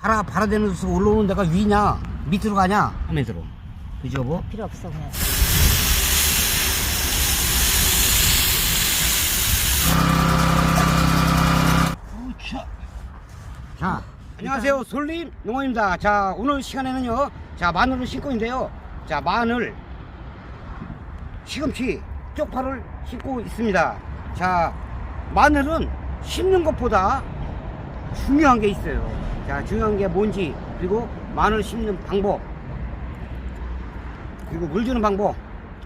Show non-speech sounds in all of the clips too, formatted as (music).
발아 발아대면서 올라오는 데가 위냐 밑으로 가냐 하면서로 그죠 뭐? 필요 없어 그냥. 자, 안녕하세요. 솔림 농원입니다. 자, 오늘 시간에는요, 자, 마늘을 심고 있는데요. 자, 마늘, 시금치, 쪽파를 심고 있습니다. 자, 마늘은 심는 것보다 중요한 게 있어요. 자, 중요한 게 뭔지, 그리고 마늘 심는 방법, 그리고 물 주는 방법,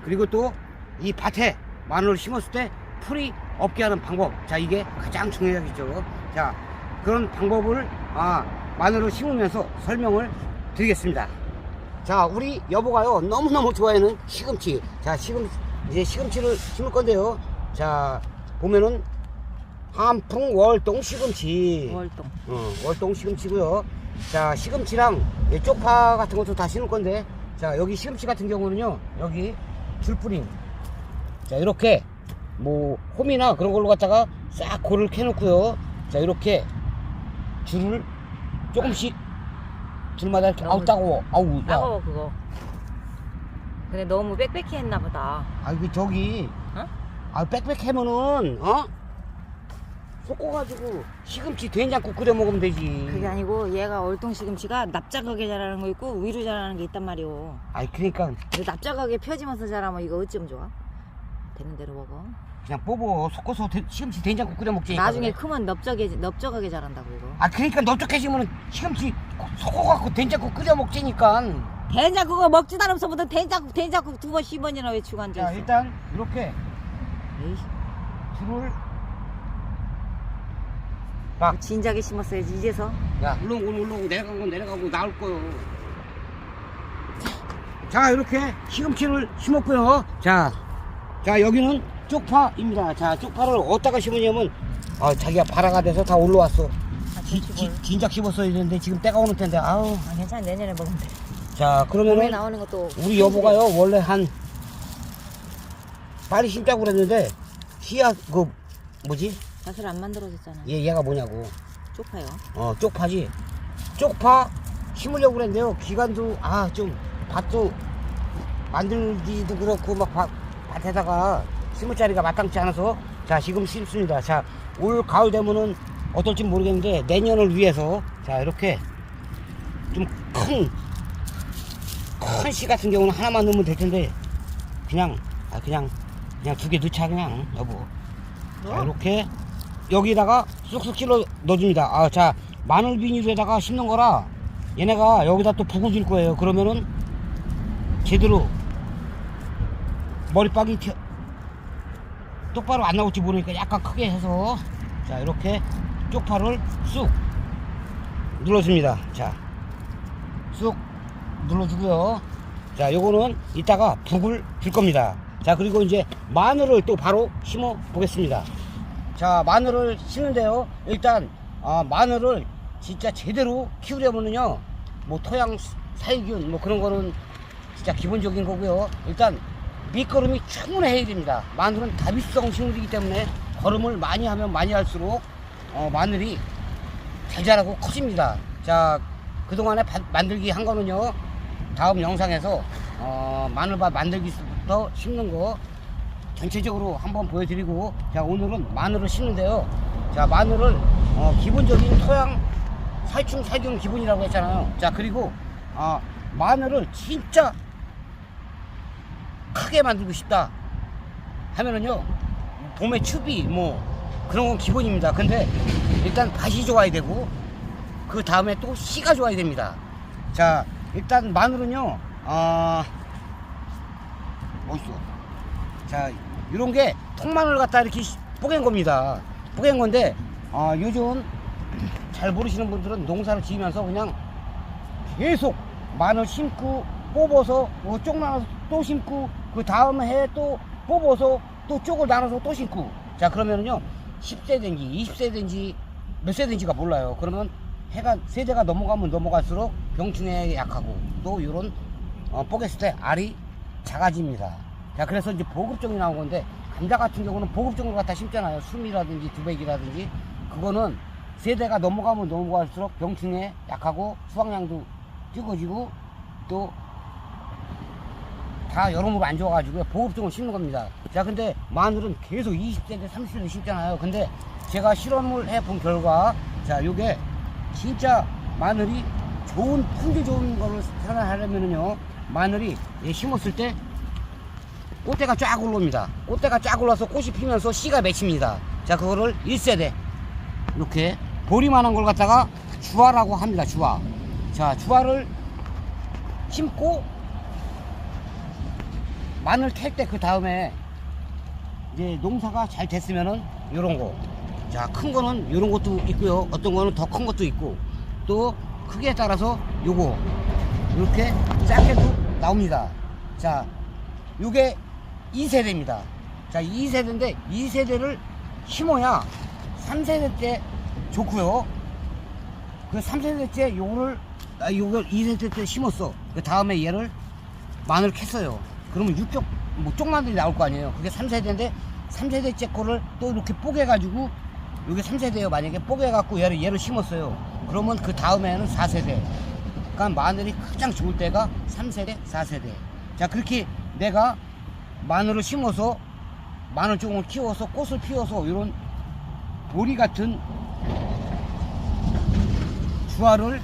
그리고 또 이 밭에 마늘을 심었을 때 풀이 없게 하는 방법. 자, 이게 가장 중요하겠죠. 자, 그런 방법을 아, 마늘을 심으면서 설명을 드리겠습니다. 자, 우리 여보가요, 너무너무 좋아하는 시금치. 자, 시금, 이제 시금치를 심을 건데요. 자, 보면은 한풍 월동 시금치. 월동. 어, 월동 시금치고요. 자, 시금치랑 이 쪽파 같은 것도 다 심을 건데, 자, 여기 시금치 같은 경우는요, 여기 줄뿌림. 자, 이렇게 뭐 홈이나 그런 걸로 갖다가 싹 골을 캐놓고요. 자, 이렇게 줄을 조금씩 줄마다 이렇게 아우 너무 따가워. 아우, 야. 따가워 그거. 근데 너무 빽빽히 했나 보다. 아, 이거 저기, 어? 아, 빽빽하면은, 어? 섞어가지고 시금치 된장국 끓여 먹으면 되지. 그게 아니고 얘가 월동 시금치가 납작하게 자라는 거 있고 위로 자라는 게 있단 말이오. 아이, 그러니까 근데 납작하게 펴지면서 자라면 이거 어쩜 좋아? 되는 대로 먹어. 그냥 뽑어 섞어서 대- 시금치 된장국 끓여 먹지. 나중에 크면 넓적하게 넓적하게 자란다고 이거. 아 그러니까 넓적해지면 시금치 섞어갖고 된장국 끓여 먹자니까 된장국을 먹지도 않으면서부터 된장국 된장국 두번십 번이나 외치고 자 앉아있어. 일단 이렇게 에이, 줄을 막. 진작에 심었어야지 이제서. 야 올라오고 올라오고 내려가고 내려가고 나올 거요. 자 이렇게 시금치를 심었고요. 자, 자 여기는 쪽파입니다. 자 쪽파를 어디다가 심으냐면 아 자기가 발화가 돼서 다 올라왔어. 아, 지, 지, 뭘. 진작 심었어야 되는데 지금 때가 오는 텐데 아우. 아, 괜찮아. 내년에 먹으면 돼. 자 그러면은 나오는 것도 우리 여보가요 원래 한 빨리 심자고 그랬는데 씨앗 그 뭐지 밭을 안 만들어졌잖아. 얘 얘가 뭐냐고. 쪽파요. 어 쪽파지. 쪽파 심으려고 그랬는데요. 기간도 아 좀 밭도 만들기도 그렇고 막 밭, 밭에다가 심을 자리가 마땅치 않아서. 자 지금 심습니다. 자 올 가을 되면은 어떨지 모르겠는데 내년을 위해서 자 이렇게 좀 큰 큰 씨 같은 경우는 하나만 넣으면 될 텐데 그냥 아 그냥 그냥 두 개 넣자 그냥. 여보. 자 이렇게 여기다가 쑥쑥 찔러 넣어줍니다. 아 자 마늘 비닐에다가 심는 거라 얘네가 여기다 또줄 거예요. 그러면은 제대로 머리빡이 튀어 똑바로 안 나올지 모르니까 약간 크게 해서 자 이렇게 쪽파를 쑥 눌러줍니다. 자쑥 눌러주고요. 자 요거는 이따가 북을 줄 겁니다. 자 그리고 이제 마늘을 또 바로 심어 보겠습니다 자 마늘을 심는데요. 일단 아, 마늘을 진짜 제대로 키우려면은요 뭐 토양 살균 뭐 그런 거는 진짜 기본적인 거고요. 일단 밑거름이 충분해야 됩니다. 마늘은 다비성 식물이기 때문에 거름을 많이 하면 많이 할수록 어, 마늘이 잘 자라고 커집니다. 자 그동안에 밭 만들기 한 거는요 다음 영상에서 어, 마늘밭 만들기부터 심는 거 전체적으로 한번 보여드리고 자 오늘은 마늘을 심는데요. 자 마늘을 어, 기본적인 토양 살충 살균 기본이라고 했잖아요. 자 그리고 아, 마늘을 진짜 크게 만들고 싶다 하면은요 봄에 추비 뭐 그런 건 기본입니다. 근데 일단 밭이 좋아야 되고 그 다음에 또 씨가 좋아야 됩니다. 자 일단 마늘은요 아 어딨어 자 이런 게 통마늘 갖다 이렇게 시- 뽀갠 겁니다. 뽀갠 건데 아 요즘 잘 모르시는 분들은 농사를 지으면서 그냥 계속 마늘 심고 뽑아서 뭐쪽 나눠서 또 심고 그 다음 해에 또 뽑아서 또 쪽을 나눠서 또 심고. 자 그러면은요 10세든지 20세든지 몇 세든지가 몰라요. 그러면 해가 세대가 넘어가면 넘어갈수록 병충해에 약하고 또 이런 어, 뽀겠을 때 알이 작아집니다 자 그래서 이제 보급종이 나온 건데 감자 같은 경우는 보급종으로 갖다 심잖아요 숨이라든지 두백이라든지 그거는 세대가 넘어가면 넘어갈수록 병충해 약하고 수확량도 적어지고 또 다 여러모로 안 좋아가지고 보급종을 심는 겁니다. 자, 근데 마늘은 계속 20세대, 30세대 심잖아요. 근데 제가 실험을 해 본 결과, 자, 요게 진짜 마늘이 좋은, 품질 좋은 거를 생산하려면은요, 마늘이 예, 심었을 때 꽃대가 쫙 올라옵니다. 꽃대가 쫙 올라서 꽃이 피면서 씨가 맺힙니다. 자, 그거를 1세대. 이렇게 보리만한 걸 갖다가 주화라고 합니다. 주화. 자, 주화를 심고 마늘 캘 때 그 다음에 이제 농사가 잘 됐으면은 요런 거. 자, 큰 거는 요런 것도 있고요. 어떤 거는 더 큰 것도 있고 또 크기에 따라서 요거 이렇게 작게도 나옵니다. 자, 요게 2세대입니다. 자, 2세대인데 2세대를 심어야 3세대 때 좋고요. 그 3세대 때 요거를 아, 요걸 2세대 때 심었어. 그 다음에 얘를 마늘 캤어요. 그러면 육쪽 뭐 쪽마늘이 나올 거 아니에요. 그게 3세대인데 3세대 째 거를 또 이렇게 뽀개 가지고 요게 3세대예요. 만약에 뽀개 갖고 얘를 얘를 심었어요. 그러면 그 다음에는 4세대. 그러니까 마늘이 가장 좋을 때가 3세대, 4세대. 자, 그렇게 내가 마늘을 심어서 마늘 종을 키워서 꽃을 피워서 이런 보리 같은 주화를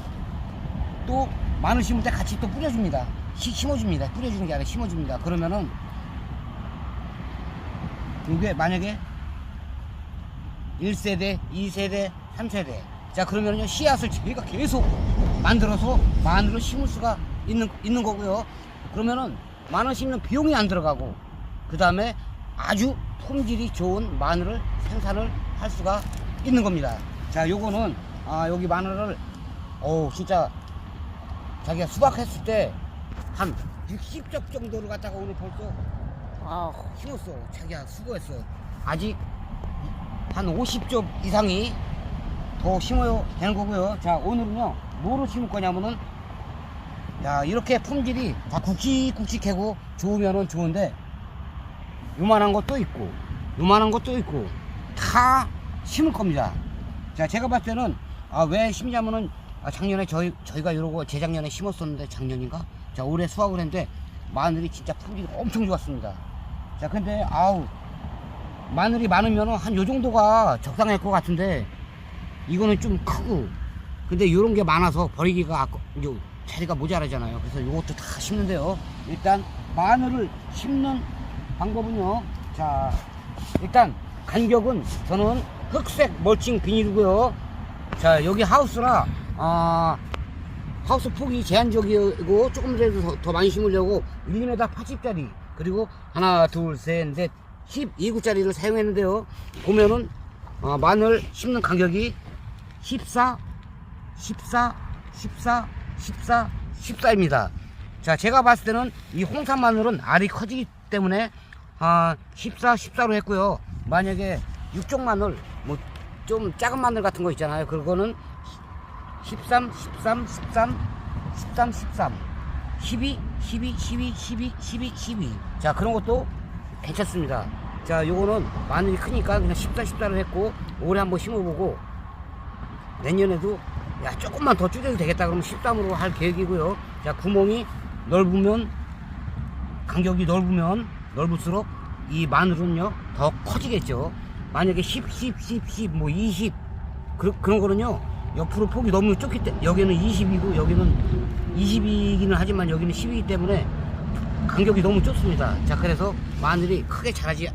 또 마늘 심을 때 같이 또 뿌려줍니다. 시- 심어줍니다. 뿌려주는 게 아니라 심어줍니다. 그러면은 이게 만약에 1세대, 2세대, 3세대. 자, 그러면요, 씨앗을 저희가 계속 만들어서 마늘을 심을 수가 있는, 있는 거고요. 그러면은 마늘 심는 비용이 안 들어가고, 그 다음에 아주 품질이 좋은 마늘을 생산을 할 수가 있는 겁니다. 자, 요거는, 아, 여기 마늘을, 어우, 진짜, 자기가 수박했을 때, 한 60접 정도를 갖다가 오늘 벌써 아, 심었어. 자기야 수고했어. 아직 한 50조 이상이 더 심어야 되는 거고요. 자 오늘은요 뭐로 심을 거냐면은 야 이렇게 품질이 다 굵직굵직하고 좋으면은 좋은데 요만한 것도 있고 요만한 것도 있고 다 심을 겁니다. 자 제가 봤을 때는 아, 왜 심냐면은 아, 작년에 저희 저희가 이러고 재작년에 심었었는데 작년인가? 자 올해 수확을 했는데 마늘이 진짜 품질이 엄청 좋았습니다. 자 근데 아우 마늘이 많으면 한요 정도가 적당할 것 같은데 이거는 좀 크고 근데 요런 게 많아서 버리기가 아까- 자리가 모자라잖아요 그래서 요것도 다 심는데요 일단 마늘을 심는 방법은요. 자 일단 간격은 저는 흑색 멀칭 비닐이고요. 자 여기 하우스라 아 하우스 폭이 제한적이고 조금이라도 더, 더 많이 심으려고 1m 80짜리 그리고 하나 둘셋넷 12구짜리를 사용했는데요. 보면은 어, 마늘 심는 간격이 14 14 14 14 14입니다. 자 제가 봤을 때는 이 홍삼 마늘은 알이 커지기 때문에 아, 14 14로 했고요 만약에 육종 마늘 뭐 좀 작은 마늘 같은 거 있잖아요 그거는 13, 13, 13, 13, 13, 12, 12, 12, 12, 12, 12. 자, 그런 것도 괜찮습니다. 자, 요거는 마늘이 크니까 그냥 14, 14를 했고, 올해 한번 심어보고, 내년에도, 야, 조금만 더 줄여도 되겠다. 그러면 13으로 할 계획이고요. 자, 구멍이 넓으면, 간격이 넓으면, 넓을수록 이 마늘은요, 더 커지겠죠. 만약에 10, 10, 10, 10, 뭐 20, 그, 그런 거는요, 옆으로 폭이 너무 좁기 때문에, 여기는 20이고, 여기는 20이기는 하지만 여기는 10이기 때문에 간격이 너무 좁습니다. 자, 그래서 마늘이 크게 자라지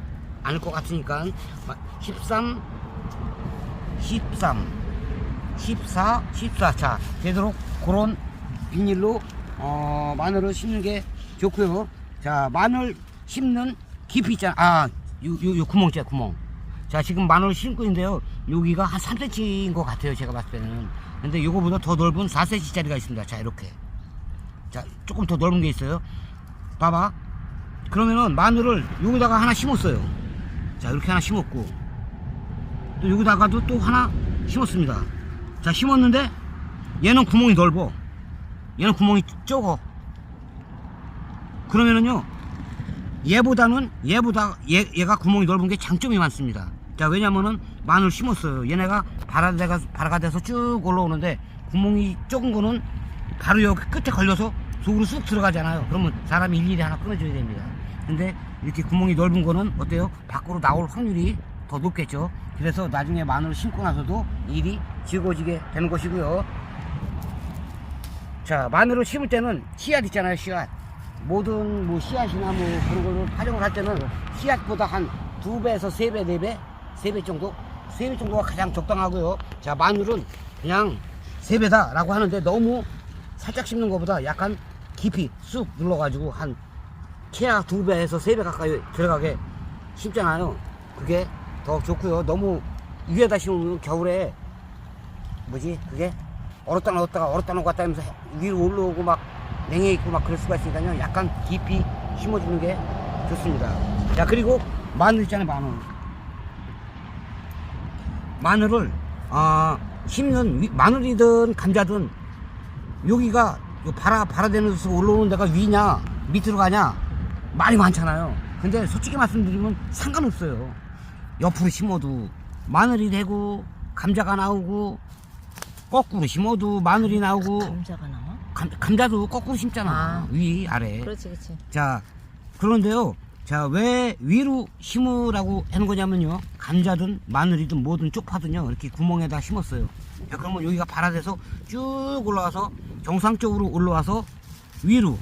않을 것 같으니까, 13, 13, 14, 14. 자, 되도록 그런 비닐로, 어, 마늘을 심는 게 좋고요. 자, 마늘 심는 깊이 있잖아. 아, 요, 요, 요 구멍 있잖아, 구멍. 자, 지금 마늘 심고 있는데요. 여기가 한 3cm인 것 같아요. 제가 봤을 때는. 근데 요거보다 더 넓은 4cm짜리가 있습니다. 자, 이렇게. 자, 조금 더 넓은 게 있어요. 봐봐. 그러면은 마늘을 여기다가 하나 심었어요. 자, 이렇게 하나 심었고. 또 여기다가도 또 하나 심었습니다. 자, 심었는데 얘는 구멍이 넓어. 얘는 구멍이 적어. 그러면은요, 얘보다는 얘보다 얘, 얘가 구멍이 넓은 게 장점이 많습니다. 자, 왜냐면은 마늘 심었어요. 얘네가 발아가, 발아가 돼서 쭉 올라오는데 구멍이 좁은 거는 바로 여기 끝에 걸려서 속으로 쑥 들어가잖아요. 그러면 사람이 일일이 하나 끊어줘야 됩니다. 근데 이렇게 구멍이 넓은 거는 어때요? 밖으로 나올 확률이 더 높겠죠. 그래서 나중에 마늘 심고 나서도 일이 즐거워지게 되는 것이고요. 자, 마늘을 심을 때는 씨앗 있잖아요, 씨앗. 모든 뭐 씨앗이나 뭐 그런 거를 활용을 할 때는 씨앗보다 한 두 배에서 세 배, 네 배, 세 배 정도? 세 배 정도가 가장 적당하고요. 자, 마늘은 그냥 세 배다라고 하는데 너무 살짝 심는 것보다 약간 깊이 쑥 눌러가지고 한 키야 두 배에서 세 배 가까이 들어가게 심잖아요. 그게 더 좋고요. 너무 위에다 심으면 겨울에 뭐지 그게 얼었다 넣었다가 얼었다 넣었다 하면서 위로 올라오고 막 냉해 있고 막 그럴 수가 있으니까요. 약간 깊이 심어주는 게 좋습니다. 자 그리고 마늘 있잖아요 마늘. 마늘을 아 심는 위- 마늘이든 감자든 여기가 요 발아 발아대면서 올라오는 데가 위냐 밑으로 가냐 말이 많잖아요. 근데 솔직히 말씀드리면 상관없어요. 옆으로 심어도 마늘이 되고 감자가 나오고 거꾸로 심어도 마늘이 나오고 감자가 나와? 감, 감자도 거꾸로 심잖아. 아. 위 아래. 그렇지 그렇지. 자 그런데요. 자 왜 위로 심으라고 하는 거냐면요. 감자든 마늘이든 뭐든 쪽파든요. 이렇게 구멍에다 심었어요. 자, 그러면 여기가 발아돼서 쭉 올라와서 정상적으로 올라와서 위로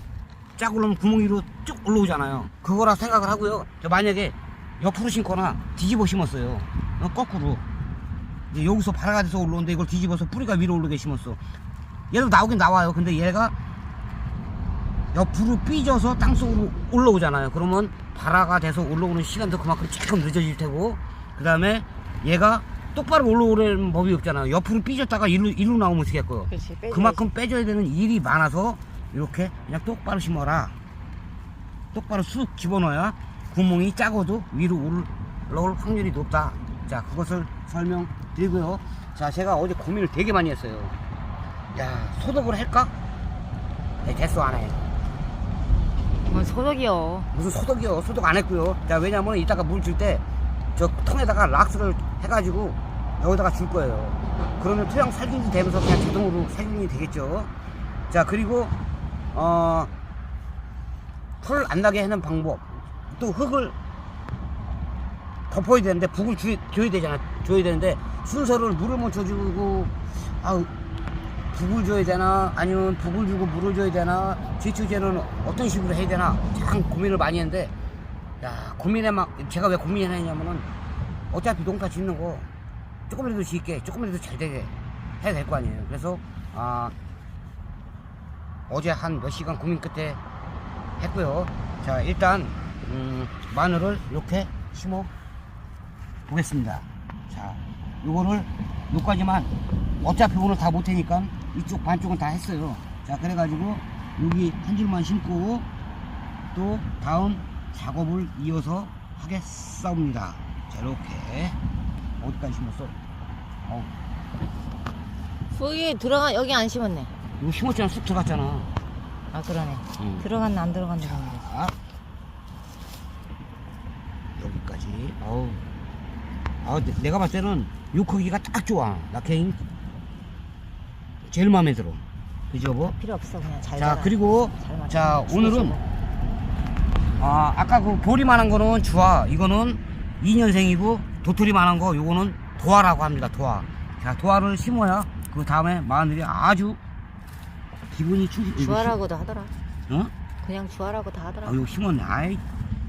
쫙 올라오면 구멍 위로 쭉 올라오잖아요. 그거라 생각을 하고요. 저 만약에 옆으로 심거나 뒤집어 심었어요. 어, 거꾸로. 여기서 발아가 돼서 올라오는데 이걸 뒤집어서 뿌리가 위로 오르게 심었어 얘도 나오긴 나와요 근데 얘가 옆으로 삐져서 땅속으로 올라오잖아요. 그러면 발화가 돼서 올라오는 시간도 그만큼 조금 늦어질 테고, 그 다음에 얘가 똑바로 올라오려는 법이 없잖아요. 옆으로 삐졌다가 일로, 일로 나오면 어떻게 할 거예요? 빼줘야지. 그만큼 빼줘야 되는 일이 많아서 이렇게 그냥 똑바로 심어라. 똑바로 쑥 집어넣어야 구멍이 작아도 위로 올라올 확률이 높다. 자, 그것을 설명드리고요. 자, 제가 어제 고민을 되게 많이 했어요. 야, 소독을 할까? 네, 됐어, 안 해. 뭔 소독이요. 무슨 소독이요? 소독 안 했고요. 자, 왜냐면 이따가 물 줄 때 저 통에다가 락스를 해가지고 여기다가 줄 거예요. 그러면 토양 살균이 되면서 그냥 자동으로 살균이 되겠죠. 자, 그리고 어, 풀안 나게 하는 방법. 또 흙을 덮어야 되는데 북을 주, 줘야 되잖아. 줘야 되는데 순서를 물을 먼저 주고 아우 북을 줘야 되나? 아니면 북을 주고 물을 줘야 되나? 지추제는 어떤 식으로 해야 되나? 참 고민을 많이 했는데 야 고민에 막 제가 왜 고민을 했냐면은 어차피 농사 짓는 거 조금이라도 짓게 조금이라도 잘 되게 해야 될 거 아니에요. 그래서 아 어제 한 몇 시간 고민 끝에 했고요. 자 일단 음, 마늘을 이렇게 심어 보겠습니다. 자 요거를 요까지만 어차피 오늘 다 못하니까 이쪽 반쪽은 다 했어요. 자, 그래가지고 여기 한 줄만 심고 또 다음 작업을 이어서 하겠습니다. 자, 이렇게 어디까지 심었어? 어, 거기 들어가 여기 안 심었네. 이거 심었잖아. 쑥 들어갔잖아. 아 그러네. 응. 들어갔나 안 들어갔나 보는데. 자, 여기까지. 어우. 아, 내- 내가 봤을 때는 요 크기가 딱 좋아. 나 개인 제일 마음에 들어. 그죠, 뭐? 필요 없어 그냥 잘 자 자라. 그리고 잘 맞아. 자 오늘은 죽어. 아 아까 그 보리만한 거는 주화 이거는 2년생이고 도토리만한 거 요거는 도화라고 합니다 도화 자 도화를 심어야 그 다음에 마늘이 아주 기분이 충실 이거 주하라고도 하더라. 심- 어? 그냥 주하라고 다 하더라. 아 이거 심었네 아이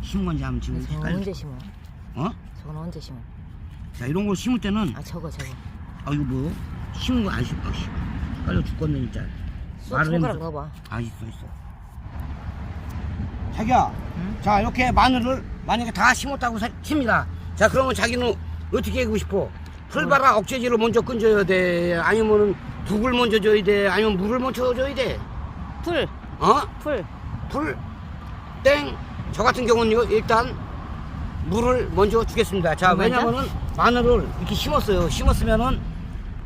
심은 건지 하면 지금 저건 헷갈려 언제 심어? 어? 저건 언제 심어? 자 이런 걸 심을 때는 아 저거 저거. 아 이거 뭐 심은 거 안 심어 아, 씨. 헷갈려 죽겠네 진짜 쏙 말을 손가락. 넣어봐. 아 있어 있어 자기야 응? 자 이렇게 마늘을 만약에 다 심었다고 사- 칩니다 자 그러면 자기는 어떻게 하고 싶어 풀바라 억제제를 먼저 끊줘야 돼 아니면은 북을 먼저 줘야 돼 아니면 물을 먼저 줘야 돼 풀, 어? 풀. 풀땡저 같은 경우는요 일단 물을 먼저 주겠습니다 자 물? 왜냐면은 마늘을 이렇게 심었어요 심었으면은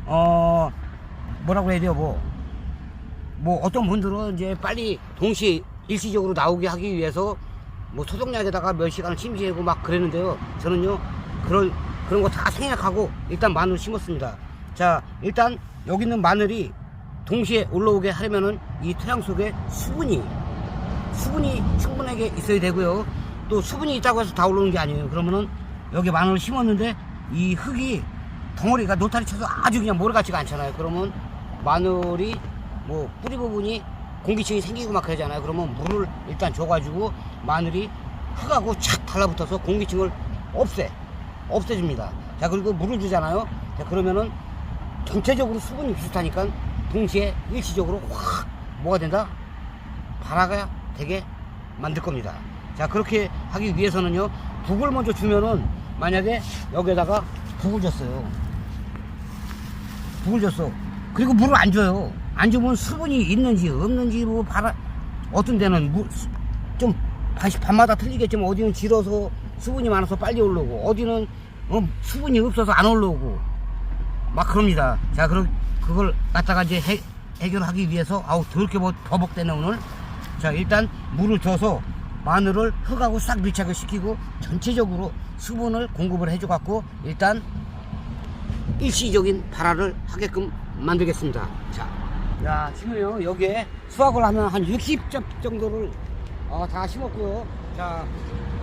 어 뭐라고 해야 돼요 뭐 뭐 어떤 분들은 이제 빨리 동시에 일시적으로 나오게 하기 위해서 뭐 소독약에다가 몇 시간을 침지하고 막 그랬는데요. 저는요 그런 그런 거 다 생략하고 일단 마늘 심었습니다. 자, 일단 여기 있는 마늘이 동시에 올라오게 하려면은 이 토양 속에 수분이 수분이 충분하게 있어야 되고요. 또 수분이 있다고 해서 다 올라오는 게 아니에요. 그러면은 여기 마늘을 심었는데 이 흙이 덩어리가 노타리 쳐서 아주 그냥 모래같지가 않잖아요. 그러면 마늘이 뭐 뿌리 부분이 공기층이 생기고 막 그러잖아요. 그러면 물을 일단 줘가지고 마늘이 흙하고 착 달라붙어서 공기층을 없애 없애줍니다. 자 그리고 물을 주잖아요. 자 그러면은 전체적으로 수분이 비슷하니까 동시에 일시적으로 확 뭐가 된다? 발화가 되게 만들 겁니다. 자 그렇게 하기 위해서는요 북을 먼저 주면은 만약에 여기에다가 북을 줬어요. 북을 줬어. 그리고 물을 안 줘요. 안 주면 수분이 있는지 없는지 뭐 발화 어떤 데는 물, 수- 좀 밤마다 틀리겠지만 어디는 질어서 수분이 많아서 빨리 올라오고 어디는 어, 수분이 없어서 안 올라오고 막 그럽니다. 자, 그럼 그걸 갖다가 이제 해, 해결하기 위해서 아우 더럽게 뭐 버벅대네 오늘. 자, 일단 물을 줘서 마늘을 흙하고 싹 밀착을 시키고 전체적으로 수분을 공급을 해줘 갖고 일단 일시적인 발화를 하게끔 만들겠습니다. 자, 야, 지금요 여기에 수확을 하면 한 60접 정도를 어, 다 심었고요. 자,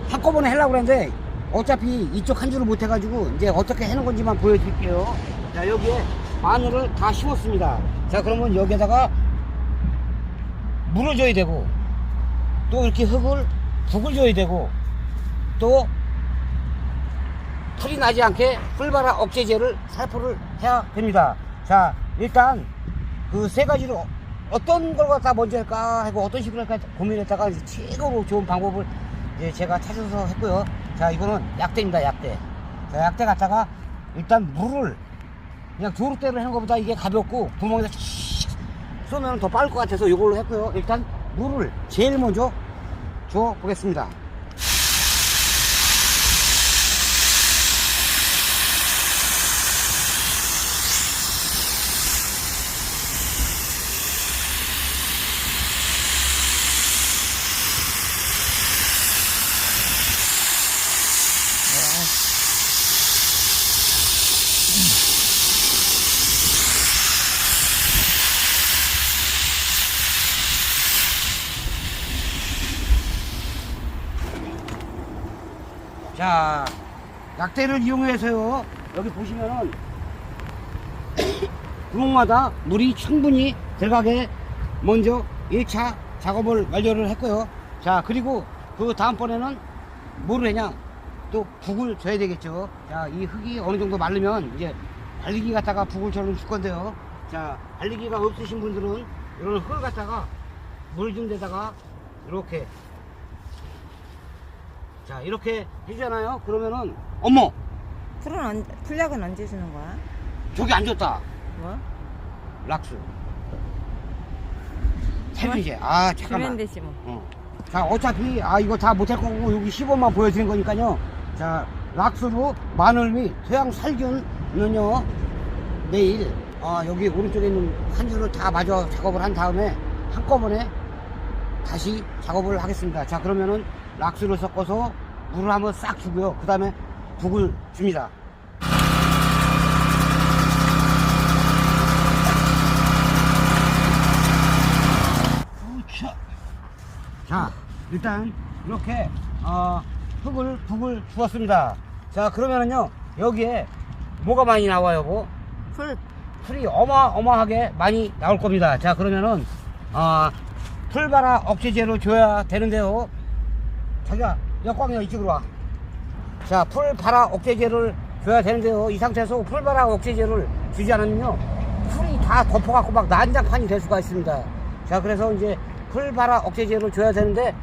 한꺼번에 하려고 그랬는데 어차피 이쪽 한 줄을 못 해가지고 이제 어떻게 해는 건지만 보여드릴게요. 자, 여기에 마늘을 다 심었습니다. 자, 그러면 여기에다가 물을 줘야 되고 또 이렇게 흙을 북을 줘야 되고 또 풀이 나지 않게 풀바라 억제제를 살포를 해야 됩니다. 자, 일단 그 세 가지로 어떤 걸 갖다 먼저 할까 하고 어떤 식으로 할까 고민했다가 최고로 좋은 방법을 이제 제가 찾아서 했고요. 자, 이거는 약대입니다, 약대. 자, 약대 갖다가 일단 물을 그냥 조르대로 하는 것보다 이게 가볍고 구멍에다 씩 쏘면 더 빠를 것 같아서 이걸로 했고요. 일단 물을 제일 먼저 줘 보겠습니다. 약대를 이용해서요. 여기 보시면은 (coughs) 구멍마다 물이 충분히 들어가게 먼저 1차 작업을 완료를 했고요. 자, 그리고 그 다음번에는 뭐를 하냐? 또 북을 줘야 되겠죠. 자, 이 흙이 어느 정도 마르면 이제 발리기 갖다가 북을 저는 줄 건데요. 자, 발리기가 없으신 분들은 이런 흙을 갖다가 물준 데다가 이렇게 자 이렇게 해주잖아요. 그러면은 어머! 풀은 언, 풀약은 언제 주는 거야? 저기 안 줬다. 뭐? 락스. 살균제 아 주면 잠깐만. 되지 뭐. 어. 자 어차피 아 이거 다 못할 거고 여기 시범만 보여드린 거니까요. 자 락스로 마늘 및 토양 살균은요 내일 아 여기 오른쪽에 있는 한 줄을 다 마저 작업을 한 다음에 한꺼번에 다시 작업을 하겠습니다. 자 그러면은 락스를 섞어서 물을 한번 싹 주고요 그 다음에 북을 줍니다. 자, 일단 이렇게 어, 흙을 북을 주었습니다. 자, 그러면은요 여기에 뭐가 많이 나와요, 뭐 풀 풀이 어마어마하게 많이 나올 겁니다. 자, 그러면은 어, 풀바라 억제제로 줘야 되는데요. 자기야, 역광이야 이쪽으로 와. 자, 풀바라 억제제를 줘야 되는데요. 이 상태에서 풀바라 억제제를 주지 않으면요. 풀이 다 덮어갖고 막 난장판이 될 수가 있습니다. 자, 그래서 이제 풀바라 억제제를 줘야 되는데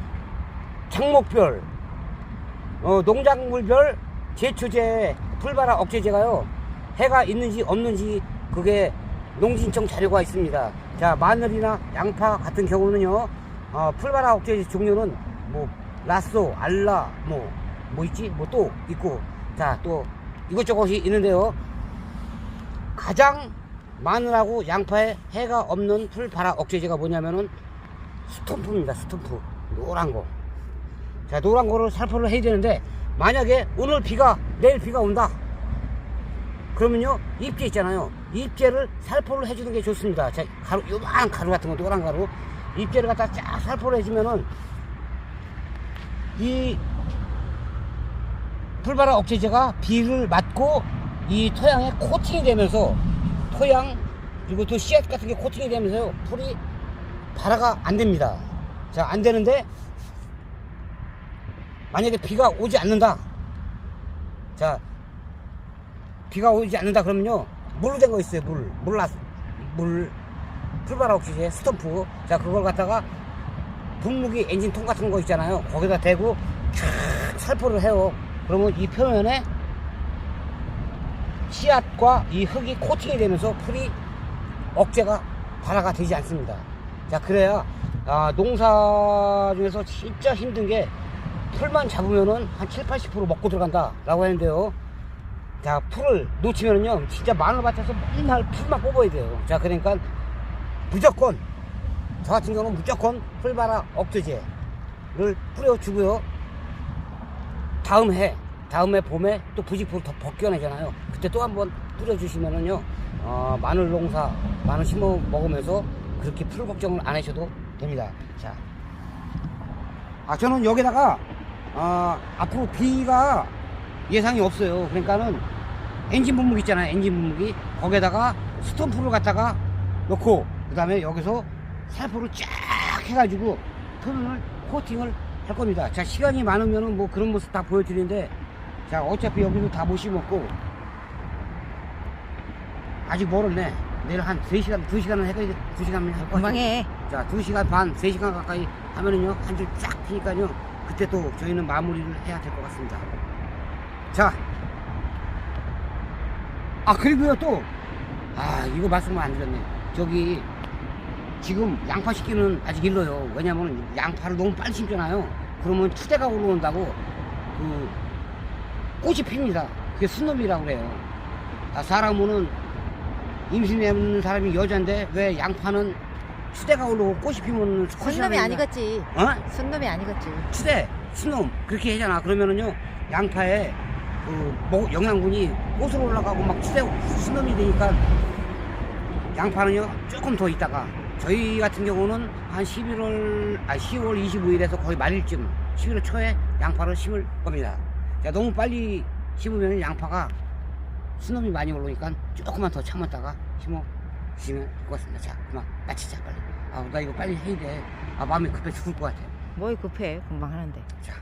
장목별, 어, 농작물별 제초제 풀바라 억제제가요. 해가 있는지 없는지 그게 농진청 자료가 있습니다. 자, 마늘이나 양파 같은 경우는요. 어, 풀바라 억제제 종류는 뭐 라쏘, 알라, 뭐, 뭐 있지? 뭐 또 있고. 자, 또 이것저것이 있는데요. 가장 마늘하고 양파에 해가 없는 풀바라 억제제가 뭐냐면은 스톰프입니다. 스톰프. 노란 거. 자, 노란 거를 살포를 해야 되는데 만약에 오늘 비가 내일 비가 온다. 그러면요 입재 있잖아요 잎재를 살포를 해주는 게 좋습니다. 자, 가루, 요만한 가루 같은 거, 노란 가루. 잎재를 갖다 쫙 살포를 해주면은 이 풀바라 억제제가 비를 맞고 이 토양에 코팅이 되면서 토양 그리고 또 씨앗 같은 게 코팅이 되면서 풀이 발화가 안 됩니다. 자, 안 되는데 만약에 비가 오지 않는다. 자, 비가 오지 않는다 그러면요. 물로 된 거 있어요. 물. 물라 물 풀바라 억제제 스톰프. 자, 그걸 갖다가 분무기 엔진 통 같은 거 있잖아요. 거기다 대고 촥 살포를 해요. 그러면 이 표면에 씨앗과 이 흙이 코팅이 되면서 풀이 억제가 발화가 되지 않습니다. 자, 그래야 아, 농사 중에서 진짜 힘든 게 풀만 잡으면은 한 7, 80% 먹고 들어간다 라고 하는데요. 자, 풀을 놓치면은요, 진짜 마늘밭에서 맨날 풀만 뽑아야 돼요. 자, 그러니까 무조건 저 같은 경우는 무조건 풀바라 억제제를 뿌려주고요. 다음 해, 다음 해 봄에 또 부직포를 더 벗겨내잖아요. 그때 또 한번 뿌려주시면은요, 어, 마늘 농사, 마늘 심어 먹으면서 그렇게 풀 걱정을 안 하셔도 됩니다. 자. 아, 저는 여기다가, 어, 앞으로 비가 예상이 없어요. 그러니까는 엔진 분무기 있잖아요. 엔진 분무기. 거기에다가 스톰프를 갖다가 넣고, 그 다음에 여기서 살포를 쫙 해가지고 표면을 코팅을 할 겁니다. 자, 시간이 많으면은 뭐 그런 모습 다 보여드리는데, 자, 어차피 여기도 다못 심었고, 아직 멀었네. 내일 한 3시간, 2시간은 해야 2시간은 할 거예요. 금방 해. 자, 2시간 반, 3시간 가까이 하면은요, 한 줄 쫙 피니까요, 그때 또 저희는 마무리를 해야 될 것 같습니다. 자. 아, 그리고요, 또, 아, 이거 말씀을 안 드렸네. 저기, 지금 양파 시기는 아직 일러요. 왜냐면 양파를 너무 빨리 심잖아요. 그러면 추대가 올라온다고, 그, 꽃이 핍니다. 그게 순놈이라고 그래요. 아, 사람은 임신했는 사람이 여잔데 왜 양파는 추대가 올라오고 꽃이 피면 순놈이 아니겠지. 어? 순놈이 아니겠지. 추대, 순놈 그렇게 하잖아. 그러면은요 양파에 그 뭐- 영양분이 꽃으로 올라가고 막 추대 순놈이 되니까 양파는요 조금 더 있다가 저희 같은 경우는 한 11월 아 10월 25일에서 거의 말일쯤 11월 초에 양파를 심을 겁니다. 자 너무 빨리 심으면 양파가 수놈이 많이 올라오니까 조금만 더 참았다가 심어 주시면 될 것 같습니다. 자 그만 마치자 빨리. 아 나 이거 빨리 해야 돼. 아 마음이 급해 죽을 것 같아. 뭐 급해. 금방 하는데. 자